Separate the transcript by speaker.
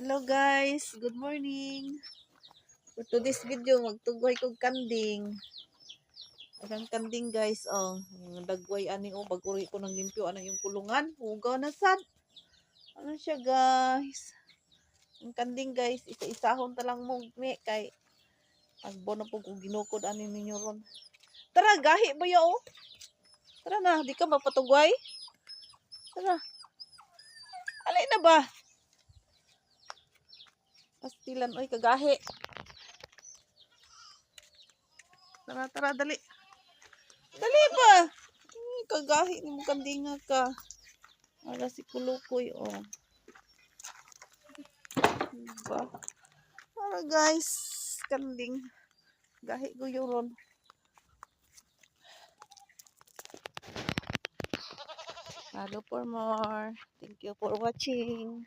Speaker 1: Hello guys, good morning. For today's video, magtugway kog kanding. Agang kanding guys, oh, dagway ani oh, baguri ko ng limpyo ano yung kulungan, hugaw na sad. Ano siya guys? Ang kanding guys, isa-isahon ta lang mo mi kay agbo na po kung ginukod ani ninyo ron. Tara, gahi ba ya oh? Tara na, di ka mapatugway? Tara. Alay na ba? Pastilan, oy, kagahi. Tara, tara, dali. Dali ba? Hmm, kagahi ni mo kandinga ka. Ala si kulukoy, oh. Diba? Tara, guys. Kanding. Gahi ko yun. Follow for more. Thank you for watching.